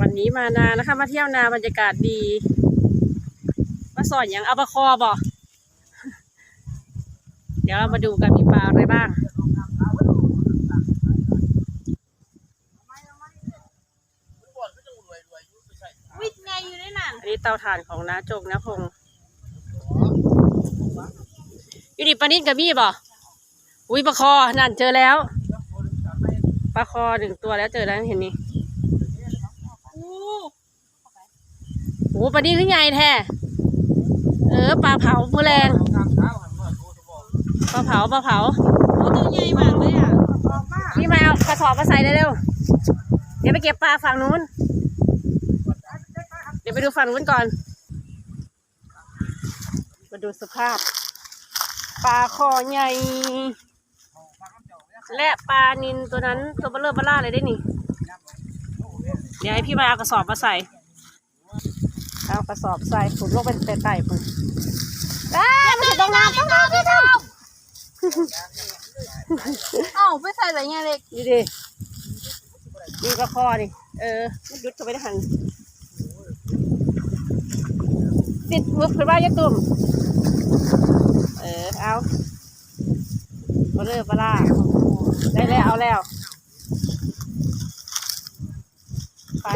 วันนี้มานานะคะ มาเที่ยวนาบรรยากาศดีมาสอนอย่างเอาปลาคอบ่เดี๋ยวเรามาดูกันมีปลาอะไรบ้างวิทย์ไงอยู่ในนั้นอันนี้เตาถ่านของน้าจงนะพงษ์อยู่ดิปลานิดกับมี่บ่อุ้ยปลาคอนั่นเจอแล้วปลาคอหนึ่งตัวแล้วเจอแล้วเห็นนี่ อู้ โอ้ปลานิดขึ้นใหญ่แท้เออปลาเผามือแรงปลาเผาปลาเผาโอ้ตัวใหญ่มากเลยอะพี่มาเอากระสอบมาใส่เร็วเดี๋ยวไปเก็บปลาฝั่งนู้น เดี๋ยวไปดูฝั่งนู้นก่อน มาดูสภาพ ปลาคอใหญ่ และปลานินตัวนั้นตัวเบลเลอร์เบล่าเลยได้นี่ เดี๋ยวให้พี่มาเอากระสอบมาใส่ เอากระสอบใส่ขุดลงเป็นไต่ๆพุ่นอ้าวมันจะต้องน้ำต้องน้ำต้องน้ำเอ้าไปใส่อะไรเงี้ยเล็กนี่ดินี่ก็คอดิเออมันยุดเข้าไปได้หันติดวุบขึ้นมาจะตุ่มเออเอาปลาเลือปลาล่าได้แล้วเอาแล้วไป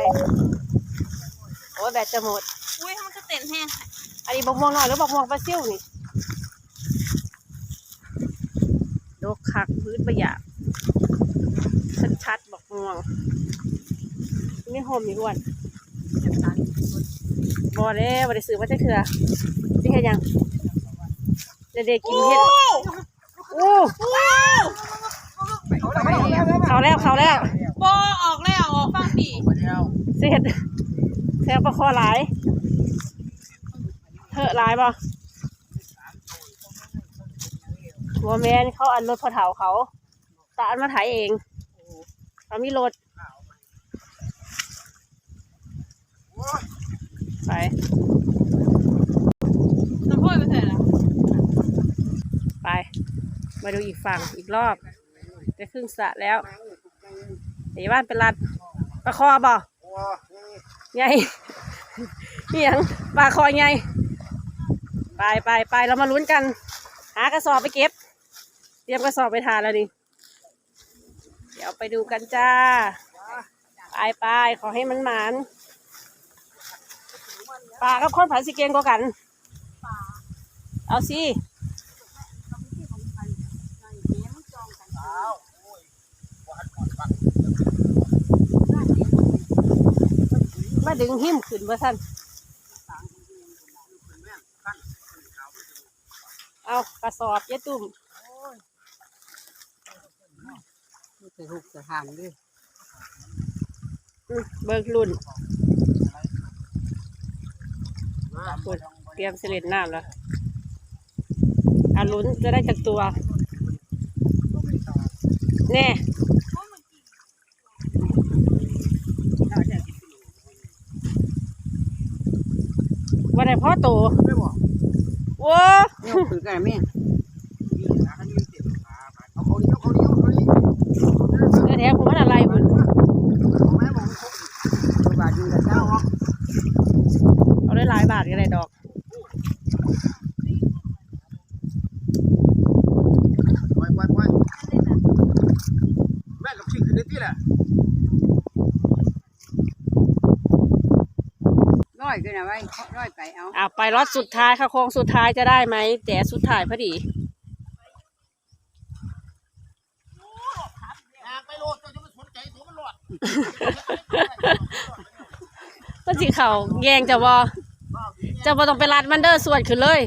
โอ้ยแบตจะหมด อุ้ยมันก็เต้นแห้งอันนี้บกม่วงหน่อยหรือบกม่วงปลาซิ่วนี่ดกคักพื้นประหยัดชัดๆบกม่วงไม่โฮมอีกอ้วนบอเด้บอได้ซื้อมาจะเถื่อนี่แค่ยังเด็กๆกินเห็ดอู้เขาแล้วเขาแล้วโบออกแล้วออกฟังปีเสร็จแซงประคอหลาย เถอะหลายป่ะหัวแมนเขาอันรถพอเถาเขาตาอันมาถ่ายเองเขามีรถไปน้ำพ่อยไปใส่ละไป มาดูอีกฝั่งอีกรอบจะครึ่งสระแล้วเดี๋ยวบ้านเป็นรัดปลาคอบ่ใหญ่เหียงปลาคอใหญ่ ไปไปไปเรามาลุ้นกัน หากระสอบไปเก็บ เตรียมกระสอบไปทานแล้วดิเดี๋ยวไปดูกันจ้า ไปไปขอให้มันหมานปลากับคนผันสิเกงกว่ากัน เอาสิมาดึงหิ้มขึ้นมาท่าน เอากระสอบเยตุ่มใส่หุกใส่หางด้วยอืมเบิกรุ่นปุ่นเตรียมเสล็ดน้ำแล้วอาลุ้นจะได้จากตัว แน่วันไหนพ่อโตไม่บอกว้าเนี่ยคือกันแม่เอาเขานี้เอาเขานี้เอาเขานี้ เออแท้ผมว่าอะไรบุญ แม่บอกตัวบาดอยู่กับเจ้าอ๋อ เอาได้หลายบาทก็ได้ดอก ปล่อยปล่อยปล่อยแม่กับชิงขึ้นได้ที่แหละร้ อยกันนะไว้ร้อยไปเอาอ่าไปรถสุดท้ายค่ะโค้งสุดท้ายจะได้ไหมแต่สุดท้ายพอดีไปโลดเจ้าจะไม่สนใจตัวมันหลอดก็สิเขาแยงจะบอจะบอต้องไปรัดมันเดอร์ส่วนขึ้นเลย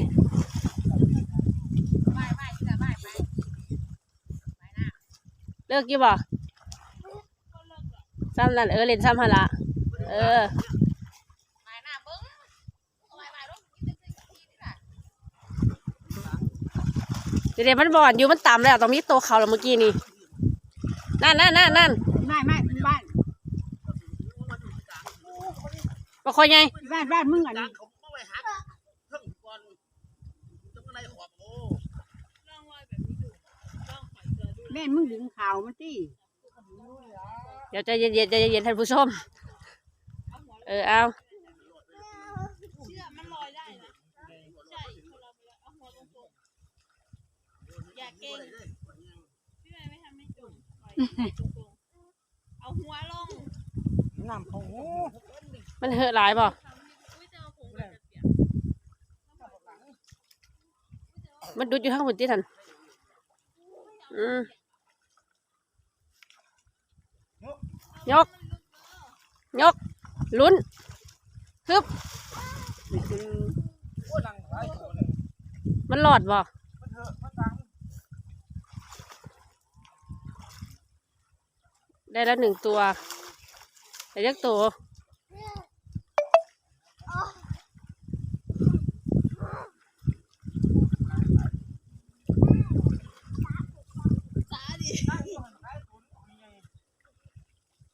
เลิกกี่บ่ซ้ำนั่นเออเล่นซ้ำฮะละเออ เดี๋ยวๆมันบอดอยู่มันต่ำแล้วตรงนี้โตวเขาแล้วเมื่อกี้นี่นั่นนั่นนั่นนั่นไม่ไม่บ้านปลาคอยไงบ้านบ้านมึงอะนี่เขาไม่ไปหาเพิ่งก่อนจะมาในขอบโอ้แม่มึงดึงข่าวมันตีเดี๋ยวใจเย็นๆใจเย็นๆท่านผู้ชม เออเอา เชื่อมันลอยได้นะใช่คนเราไปแล้วเอาหัวตรงๆ อย่าเก่งพี่แม่ไม่ทำไม่จมปล่อยตรงๆเอาหัวลงน้ำของมันเหอะหลายบ่ทำให้อุ้ยจะเอาผงไปจะเปียกมันดูดอยู่ข้างหุ่นที่ทันอืมยก ยก ลุ้นฮึบมันหลอดบ่ มันเถอะมันดัง ได้แล้วหนึ่งตัวแต่เรียกตัว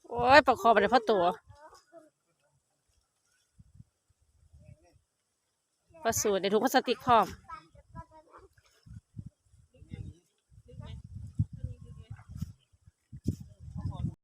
โอ้ยประคอไปเลยพ่อตัวประสูตรในถุงพลาสติกพร้อม